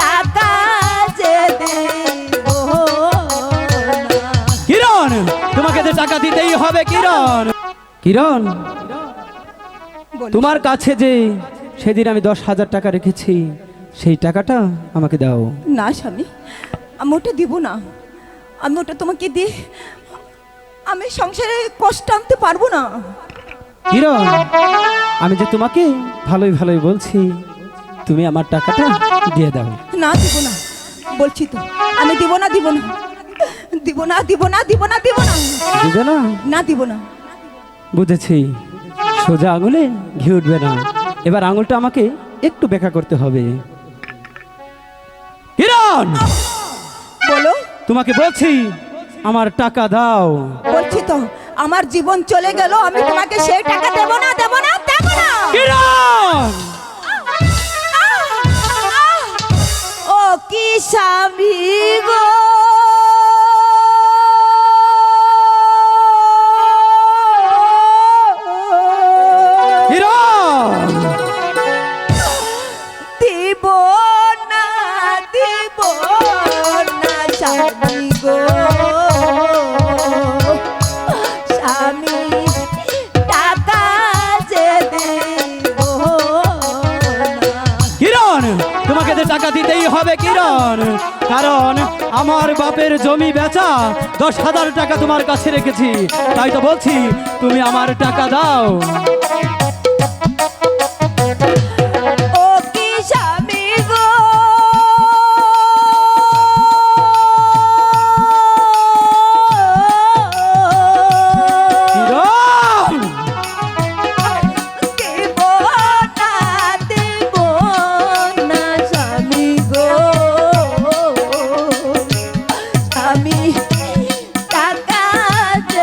টাকা যে দেব না। কিরণ তোমাকে তো টাকা দিতেই হবে কিরণ। কিরণ তোমার কাছে যে সেদিন আমি দশ হাজার টাকা রেখেছি সেই টাকাটা আমাকে দাও। না স্বামী আমি ওটা দিব না। আমি ওটা তোমাকে দিয়ে আমি সংসারে কষ্ট আনতে পারব না। কিরণ আমি যে তোমাকে ভালোই ভালোই বলছি তুমি আমার টাকাটা দিয়ে দাও। না দিব না বলছি তো আমি দিব না দিব না দিব না দিব না দিব না দিব না। বুঝে না? না দিব না। বুঝেছি সোজা আঙুলে ঘি উঠবে না। এবার আঙুলটা আমাকে একটু বেঁকা করতে হবে। কিরণ! বলো। তোমাকে বলছি আমার টাকা দাও। আমার জীবন চলে গেল আমি তোমাকে সেই টাকা হবে কিরণ? কারণ আমার বাপের জমি বেচা দশ হাজার টাকা তোমার কাছে রেখেছি। তাই তো বলছি, তুমি আমার টাকা দাও।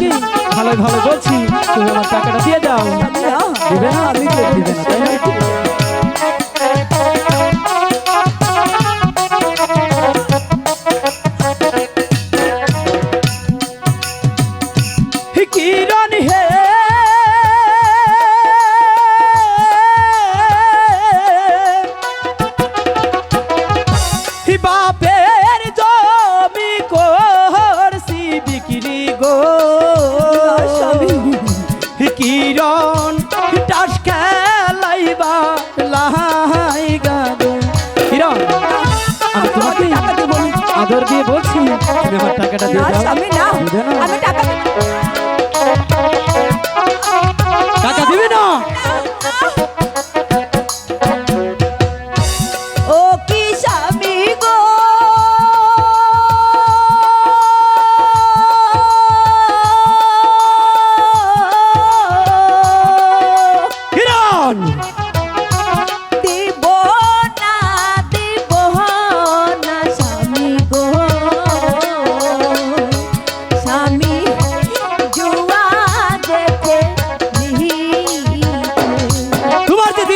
কিরণ, ভালো ভালো বলছি। তুমি আমার টাকাটা দিয়ে দাও। দিবে না দিবে না। তাই না তোমাকে আদর দিয়ে বলছি। আমার টাকাটা দিয়ে দাও। স্বামী না? আমি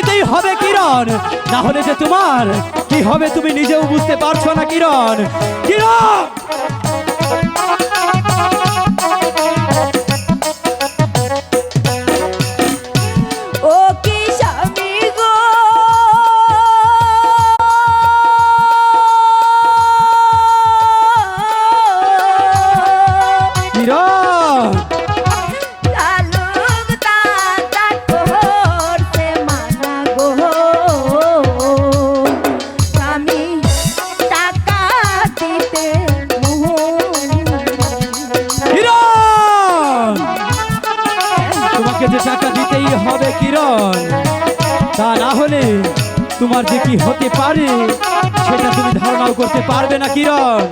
দিতেই হবে কিরণ। না হলে যে তোমার, কি হবে তুমি নিজেও বুঝতে পারছ না কিরণ। কিরণ! তোমাকে যে টাকা দিতেই হবে কিরণ, তা না হলে তোমার যে কি হতে পারে, সেটা তুমি ধারণাও করতে পারবে না কিরণ।